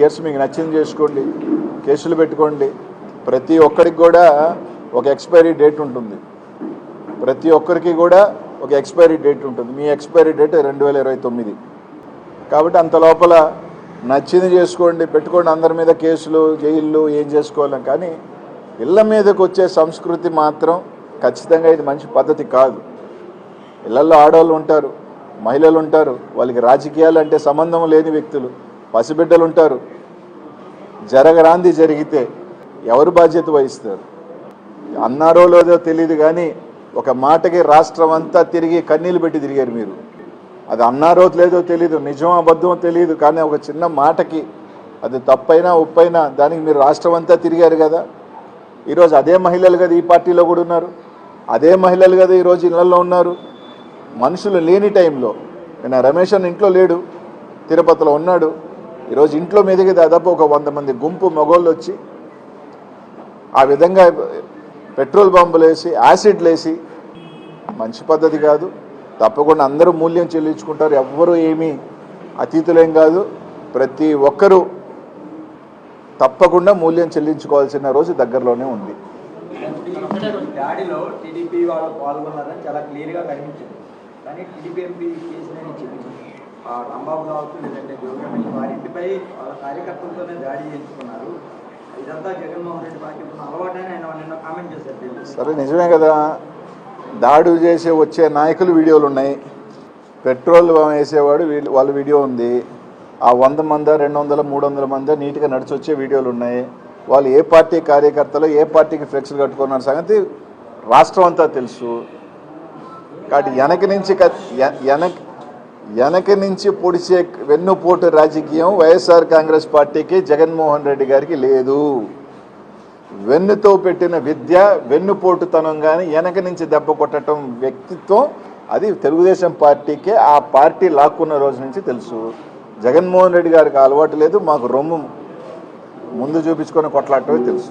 Years మీకు నచ్చింది చేసుకోండి కేసులు పెట్టుకోండి. ప్రతి ఒక్కరికి కూడా ఒక ఎక్స్పైరీ డేట్ ఉంటుంది. ప్రతి ఒక్కరికి కూడా ఒక ఎక్స్పైరీ డేట్ ఉంటుంది. మీ ఎక్స్పైరీ డేట్ రెండు వేల ఇరవై తొమ్మిది. కాబట్టి అంత లోపల నచ్చింది చేసుకోండి పెట్టుకోండి. అందరి మీద కేసులు జైళ్ళు ఏం చేసుకోవాలి కానీ ఇళ్ళ మీదకి వచ్చే సంస్కృతి మాత్రం ఖచ్చితంగా ఇది మంచి పద్ధతి కాదు. ఇళ్ళలో ఆడవాళ్ళు ఉంటారు మహిళలు ఉంటారు. వాళ్ళకి రాజకీయాలు అంటే సంబంధం లేని వ్యక్తులు పసిబిడ్డలు ఉంటారు. జరగరాంది జరిగితే ఎవరు బాధ్యత వహిస్తారు? అన్నారో లేదో తెలియదు కానీ ఒక మాటకి రాష్ట్రం అంతా తిరిగి కన్నీళ్ళు పెట్టి తిరిగారు మీరు. అది అన్నారో లేదో తెలియదు నిజం అబద్ధమో తెలియదు కానీ ఒక చిన్న మాటకి అది తప్పైనా ఉప్పైనా దానికి మీరు రాష్ట్రం అంతా తిరిగారు కదా. ఈరోజు అదే మహిళలు కదా ఈ పార్టీలో కూడా ఉన్నారు. అదే మహిళలు కదా ఈరోజు ఇళ్ళలో ఉన్నారు. మనుషులు లేని టైంలో నేను రమేష్ అని ఇంట్లో లేడు తిరుపతిలో ఉన్నాడు. ఈరోజు ఇంట్లో మీదకి దాదాపు ఒక వంద మంది గుంపు మగోళ్ళు వచ్చి ఆ విధంగా పెట్రోల్ బాంబులు వేసి యాసిడ్లు వేసి మంచి పద్ధతి కాదు. తప్పకుండా అందరూ మూల్యం చెల్లించుకుంటారు. ఎవ్వరూ ఏమీ అతీతులేం కాదు. ప్రతి ఒక్కరూ తప్పకుండా మూల్యం చెల్లించుకోవాల్సిన రోజు దగ్గరలోనే ఉంది. టీడీపీ వాళ్ళు పాల్గొన్నారని చాలా క్లియర్గా కనిపించింది. కానీ టీడీపీ ఎంపీ కేసులని చెప్పింది రాంబాబు కావచ్చు లేదంటే జోగమణి వారింటిపై వాళ్ళ కార్యకర్తలతోనే దాడి చేయించుకున్నారు. ఇదంతా జగన్మోహన్ రెడ్డి పార్టీ ఉన్న అలవాటని ఆయన నిన్న కామెంట్ చేశారు సరే నిజమే కదా. దాడులు చేసే వచ్చే నాయకులు వీడియోలు ఉన్నాయి. పెట్రోల్ వేసేవాడు వీళ్ళు- వాళ్ళ వీడియో ఉంది. ఆ వంద మంది రెండు వందల మూడు వందల మంది నీట్గా నడిచి వచ్చే వీడియోలు ఉన్నాయి. వాళ్ళు ఏ పార్టీ కార్యకర్తలు ఏ పార్టీకి ఫ్లెక్స్లు కట్టుకున్నారు సంగతి రాష్ట్రం అంతా తెలుసు. కాబట్టి వెనక నుంచి క- వెనక వెనక నుంచి పొడిచే వెన్నుపోటు రాజకీయం వైఎస్ఆర్ కాంగ్రెస్ పార్టీకి జగన్మోహన్ రెడ్డి గారికి లేదు. వెన్నుతో పెట్టిన విద్య వెన్నుపోటుతనం కానీ వెనక నుంచి దెబ్బ కొట్టడం వ్యక్తిత్వం అది తెలుగుదేశం పార్టీకే ఆ పార్టీ లాక్కున్న రోజు నుంచి తెలుసు. జగన్మోహన్ రెడ్డి గారికి అలవాటు లేదు మాకు రొమ్ము ముందు చూపించుకొని కొట్లాడటమే తెలుసు.